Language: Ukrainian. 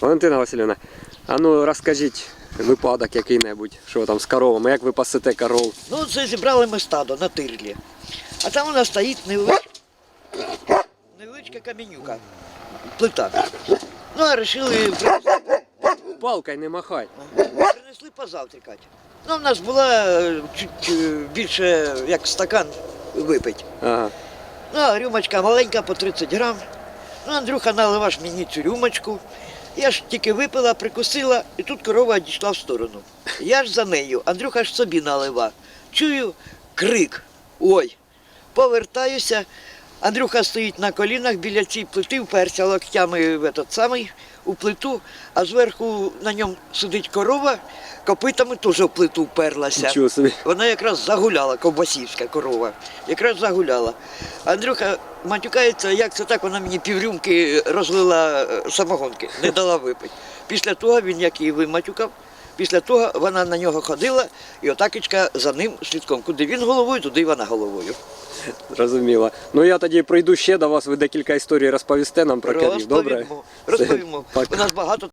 Валентина Васильівна, а ну розкажіть випадок який-небудь, що там з коровами, як ви пасете коров? Ну, це зібрали ми стадо на тирлі. А там у нас стоїть невелич... невеличка каменюка, плита. Ну, а вирішили Палкою не махай. принесли позавтракати. Ну, в нас була е, чуть е, більше, як стакан випить. Ага. Ну, а рюмочка маленька по 30 грам. Ну, Андрюха наливаш мені цю рюмочку. Я ж тільки випила, прикусила, і тут корова дійшла в сторону. Я ж за нею, Андрюха ж собі налива. Чую крик. Ой. Повертаюся. Андрюха стоїть на колінах біля цієї плити, вперся локтями в этот самий, у плиту, а зверху на ньому сидить корова, копитами теж в плиту вперлася. Собі. Вона якраз загуляла, ковбасівська корова. Якраз загуляла. Андрюха матюкається, як це так, вона мені піврюмки розлила е, самогонки, не дала випити. Після того він як її виматюкав, після того вона на нього ходила, і отакічка за ним слідком. Куди він головою, туди і вона головою. Розуміло. Ну я тоді прийду ще до вас, ви декілька історій розповісте нам про корів, добре? Розповімо. Розповімо. У нас багато